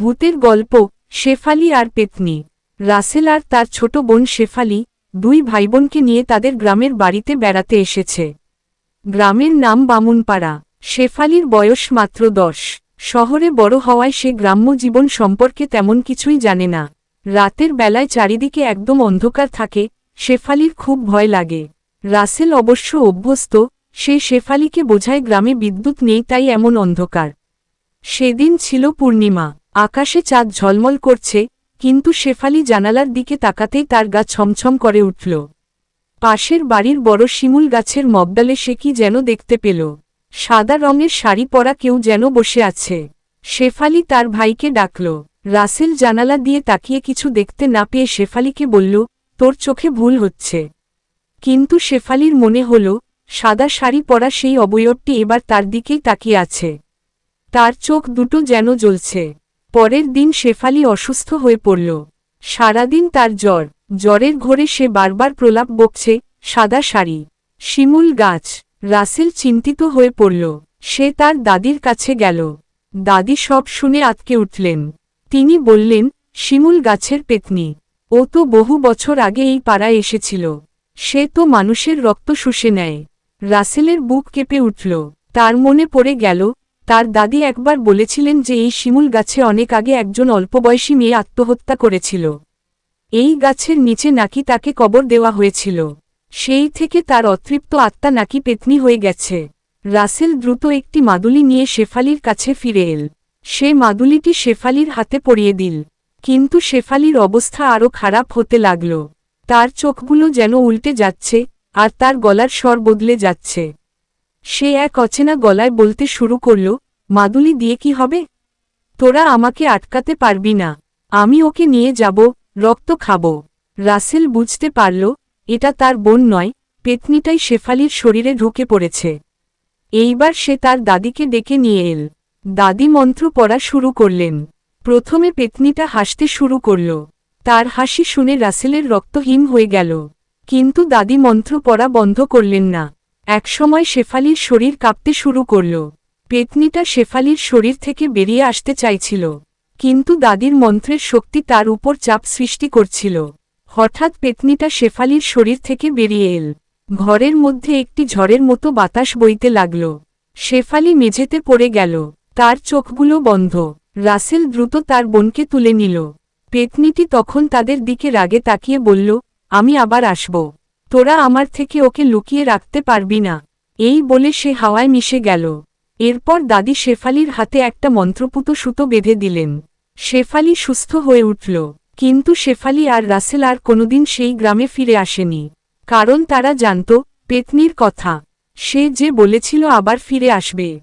ভূতের গল্প, শেফালি আর পেতনি। রাসেল আর তার ছোট বোন শেফালি, দুই ভাইবোনকে নিয়ে তাদের গ্রামের বাড়িতে বেড়াতে এসেছে। গ্রামের নাম বামুনপাড়া। শেফালির বয়স মাত্র দশ। শহরে বড় হওয়ায় সে গ্রাম্য জীবন সম্পর্কে তেমন কিছুই জানে না। রাতের বেলায় চারিদিকে একদম অন্ধকার থাকে, শেফালির খুব ভয় লাগে। রাসেল অবশ্য অভ্যস্ত, সে শেফালিকে বোঝায় গ্রামে বিদ্যুৎ নেই তাই এমন অন্ধকার। সেদিন ছিল পূর্ণিমা। আকাশে চাঁদ ঝলমল করছে, কিন্তু শেফালি জানালার দিকে তাকাতেই তার গা ছমছম করে উঠল। পাশের বাড়ির বড় শিমুল গাছের মগডালে সে কি যেন দেখতে পেল। সাদা রঙের শাড়ি পরা কেউ যেন বসে আছে। শেফালি তার ভাইকে ডাকল। রাসেল জানালা দিয়ে তাকিয়ে কিছু দেখতে না পেয়ে শেফালিকে বলল, তোর চোখে ভুল হচ্ছে। কিন্তু শেফালির মনে হল, সাদা শাড়ি পরা সেই অবয়বটি এবার তার দিকেই তাকিয়ে আছে। তার চোখ দুটো যেন জ্বলছে। পরের দিন শেফালি অসুস্থ হয়ে পড়ল। সারাদিন তার জ্বর। জ্বরের ঘোরে সে বারবার প্রলাপ বকছে, সাদা শাড়ি, শিমুল গাছ। রাসেল চিন্তিত হয়ে পড়ল। সে তার দাদির কাছে গেল। দাদি সব শুনে আতকে উঠলেন। তিনি বললেন, শিমুল গাছের পেতনি। ও তো বহু বছর আগে এই পাড়ায় এসেছিল। সে তো মানুষের রক্ত শুষে নেয়। রাসেলের বুক কেঁপে উঠল। তার মনে পড়ে গেল তার দাদি একবার বলেছিলেন যে এই শিমুল গাছে অনেক আগে একজন অল্পবয়সী মেয়ে আত্মহত্যা করেছিল। এই গাছের নিচে নাকি তাকে কবর দেওয়া হয়েছিল। সেই থেকে তার অতৃপ্ত আত্মা নাকি পেতনি হয়ে গেছে। রাসেল দ্রুত একটি মাদুলি নিয়ে শেফালির কাছে ফিরে এল। সে মাদুলিটি শেফালির হাতে পরিয়ে দিল। কিন্তু শেফালির অবস্থা আরও খারাপ হতে লাগল। তার চোখগুলো যেন উল্টে যাচ্ছে, আর তার গলার স্বর বদলে যাচ্ছে। সে এক অচেনা গলায় বলতে শুরু করল, মাদুলি দিয়ে কি হবে? তোরা আমাকে আটকাতে পারবি না। আমি ওকে নিয়ে যাব, রক্ত খাব। রাসেল বুঝতে পারল, এটা তার বোন নয়, পেতনিটাই শেফালির শরীরে ঢুকে পড়েছে। এইবার সে তার দাদিকে ডেকে নিয়ে এল। দাদি মন্ত্র পড়া শুরু করলেন। প্রথমে পেতনিটা হাসতে শুরু করল। তার হাসি শুনে রাসেলের রক্তহীন হয়ে গেল। কিন্তু দাদি মন্ত্র পড়া বন্ধ করলেন না। একসময় শেফালির শরীর কাঁপতে শুরু করল। পেতনিটা শেফালির শরীর থেকে বেরিয়ে আসতে চাইছিল। কিন্তু দাদির মন্ত্রের শক্তি তার উপর চাপ সৃষ্টি করছিল। হঠাৎ পেতনিটা শেফালির শরীর থেকে বেরিয়ে এল। ঘরের মধ্যে একটি ঝড়ের মতো বাতাস বইতে লাগল। শেফালি মেঝেতে পড়ে গেল। তার চোখগুলো বন্ধ। রাসেল দ্রুত তার বোনকে তুলে নিল। পেতনিটি তখন তাদের দিকে রাগে তাকিয়ে বলল, আমি আবার আসব। তোরা আমার থেকে ওকে লুকিয়ে রাখতে পারবি না। এই বলে সে হাওয়ায় মিশে গেল। এরপর দাদি শেফালির হাতে একটা মন্ত্রপুত সুতো বেঁধে দিলেন। শেফালি সুস্থ হয়ে উঠল। কিন্তু শেফালি আর রাসেল আর কোনোদিন সেই গ্রামে ফিরে আসেনি। কারণ তারা জানত, পেতনির কথা। সে যে বলেছিল আবার ফিরে আসবে।